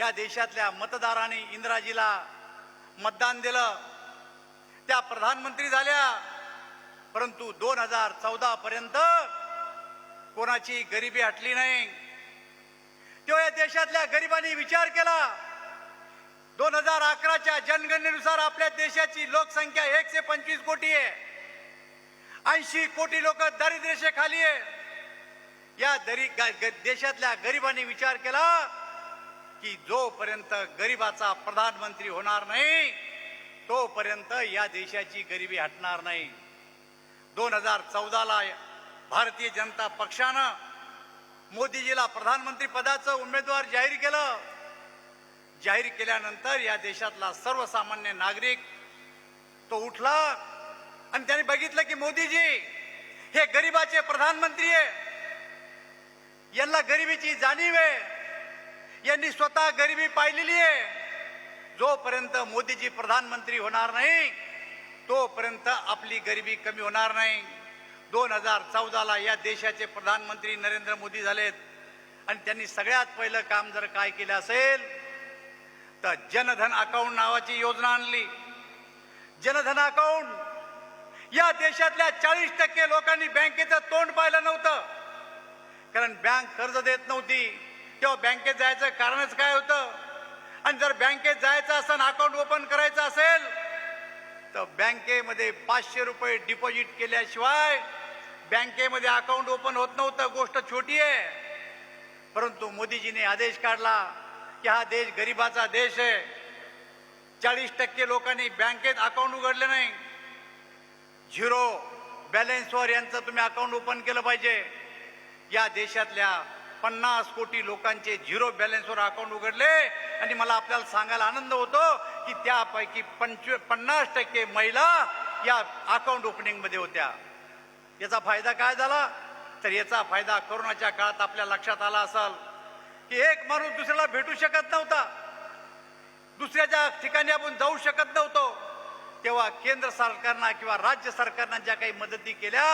या देशातल्या मतदाराने इंदिराजीला मतदान दिलं. त्या प्रधानमंत्री झाल्या. परंतु दोन हजार चौदा पर्यंत कोणाची गरिबी हटली नाही. तेव्हा या देशातल्या गरिबांनी विचार केला. दोन हजार अकराच्या जनगणनेनुसार आपल्या देशाची लोकसंख्या एकशे पंचवीस कोटी आहे. ऐंशी कोटी लोक दारिद्र्यशेखाली आहे. या दरी ग- देशातल्या गरिबांनी विचार केला. की जोपर्यंत गरिबाचा प्रधानमंत्री होणार नाही तोपर्यंत या देशाची गरिबी हटणार नाही. दोन हजार चौदाला भारतीय जनता पक्षानं मोदीजीला प्रधानमंत्री पदाचं उमेदवार जाहीर केलं. जाहीर केल्यानंतर या देशातला सर्वसामान्य नागरिक तो उठला आणि त्याने बघितलं की मोदीजी हे गरिबाचे प्रधानमंत्री आहे. यांना गरिबीची जाणीव आहे. यांनी स्वतः गरिबी पाहिलेली आहे. जोपर्यंत मोदीजी प्रधानमंत्री होणार नाही तोपर्यंत आपली गरिबी कमी होणार नाही. दोन हजार चौदाला या देशाचे प्रधानमंत्री नरेंद्र मोदी झालेत. आणि त्यांनी सगळ्यात पहिलं काम जर काय केलं असेल तर जनधन अकाउंट नावाची योजना आणली. जनधन अकाउंट या देशातल्या चाळीस टक्के लोकांनी बँकेचं तोंड पाहिलं नव्हतं. कारण बँक कर्ज देत नव्हती. तेव्हा बँकेत जायचं कारणच काय होतं? आणि जर बँकेत जायचं असेल अकाउंट ओपन करायचं असेल तर बँकेमध्ये पाचशे रुपये डिपॉझिट केल्याशिवाय बँकेमध्ये अकाउंट ओपन होत नव्हतं. गोष्ट छोटी आहे. परंतु मोदीजीने आदेश काढला की हा देश गरिबाचा देश आहे. चाळीस टक्के लोकांनी बँकेत अकाउंट उघडले नाही. झिरो बॅलन्सवर यांचं तुम्ही अकाउंट ओपन केलं पाहिजे. या देशातल्या पन्नास कोटी लोकांचे झिरो बॅलन्सवर अकाउंट उघडले आणि मला आपल्याला सांगायला आनंद होतो की त्यापैकी पंचवी पन्नास टक्के महिला या अकाउंट ओपनिंगमध्ये होत्या. याचा फायदा काय झाला? तर याचा फायदा कोरोनाच्या काळात आपल्या लक्षात आला असाल की एक माणूस दुसऱ्याला भेटू शकत नव्हता. दुसऱ्याच्या ठिकाणी आपण जाऊ शकत नव्हतो. तेव्हा केंद्र सरकारनं किंवा राज्य सरकारनं ज्या काही मदती केल्या